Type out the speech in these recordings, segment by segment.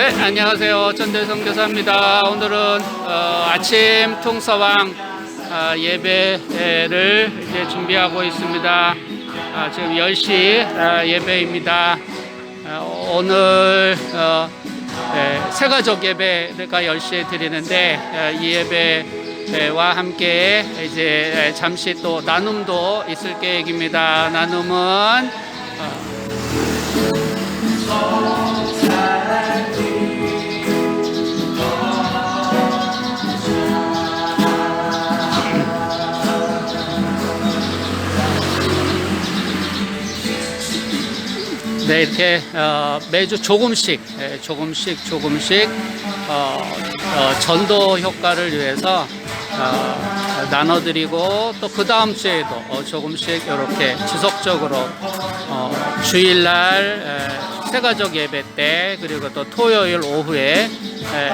네, 안녕하세요. 전대성 교사입니다. 오늘은 어, 아침 통서왕 아, 예배를 이제 준비하고 있습니다. 아, 지금 10시 아, 예배입니다. 아, 오늘 어, 네, 새가족 예배가 10시에 드리는데 아, 이 예배와 함께 이제 잠시 또 나눔도 있을 계획입니다. 나눔은 어, 네, 이렇게 어, 매주 조금씩, 예, 조금씩, 조금씩 어, 어, 전도 효과를 위해서 어, 나눠드리고 또 그 다음 주에도 어, 조금씩 이렇게 지속적으로 어, 주일날 에, 새가족 예배 때 그리고 또 토요일 오후에 에,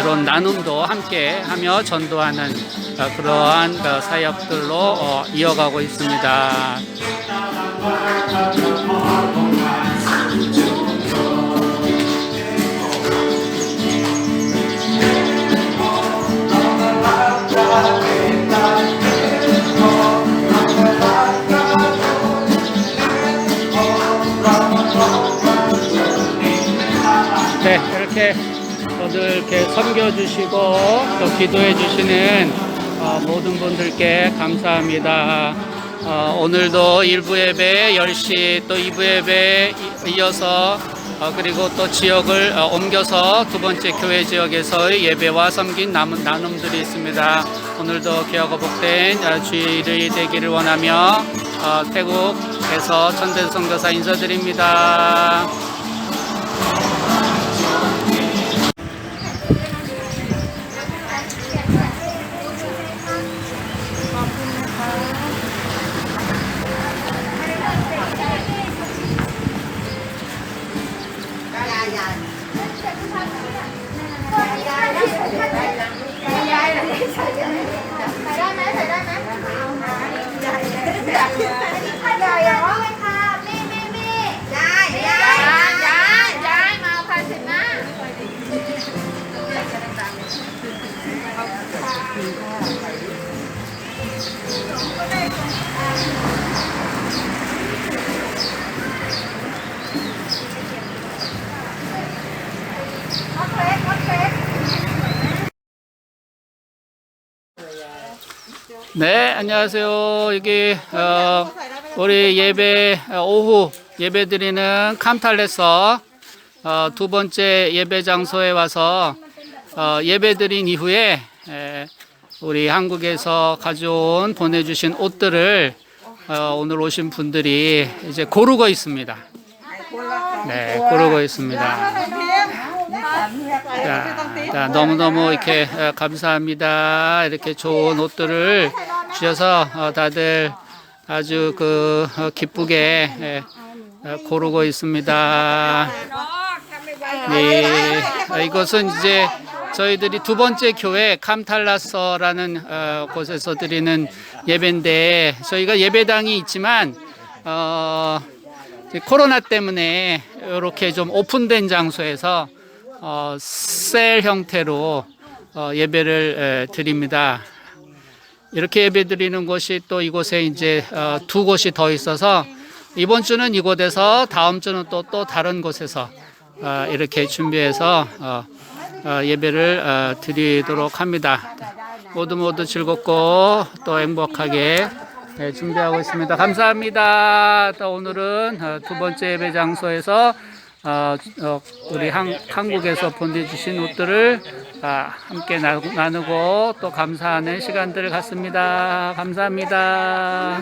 이런 나눔도 함께 하며 전도하는 어, 그러한 그 사역들로 어, 이어가고 있습니다. 이렇게 오늘 이렇게 섬겨주시고 또 기도해 주시는 어, 모든 분들께 감사합니다. 어, 오늘도 1부 예배 10시 또 2부 예배 이- 이어서 어, 그리고 또 지역을 어, 옮겨서 두 번째 교회 지역에서의 예배와 섬긴 남은 나눔들이 있습니다. 오늘도 귀하고 복된 어, 주일이 되기를 원하며 어, 태국에서 천대 선교사 인사드립니다. ายายยายได้ใส่ได้ไหมใส่ได้ไหมเอาไหมยายยายยายว่าเลยค่ะแม่แม่แม่ยายยายยายยายมาเอาพันสิบนะก็ได้ 네, 안녕하세요. 여기 어, 우리 예배 어, 오후 예배 드리는 캄탈레서 어, 두 번째 예배 장소에 와서 어, 예배 드린 이후에 에, 우리 한국에서 가져온 보내주신 옷들을 어, 오늘 오신 분들이 이제 고르고 있습니다. 네, 고르고 있습니다. 자, 자, 너무너무 이렇게 어, 감사합니다. 이렇게 좋은 옷들을 주셔서 어, 다들 아주 그 어, 기쁘게 예, 어, 고르고 있습니다. 네, 어, 이것은 이제 저희들이 두 번째 교회 캄탈라서라는 어, 곳에서 드리는 예배인데 저희가 예배당이 있지만 어, 코로나 때문에 이렇게 좀 오픈된 장소에서 어, 셀 형태로 어, 예배를 에, 드립니다. 이렇게 예배 드리는 곳이 또 이곳에 이제 어, 두 곳이 더 있어서 이번 주는 이곳에서 다음 주는 또 또 다른 곳에서 어, 이렇게 준비해서 어, 어, 예배를 어, 드리도록 합니다. 모두 모두 즐겁고 또 행복하게 네, 준비하고 있습니다. 감사합니다. 또 오늘은 어, 두 번째 예배 장소에서 어, 어, 우리 한, 한국에서 보내주신 옷들을 아, 함께 나, 나누고 또 감사하는 시간들을 갖습니다. 감사합니다.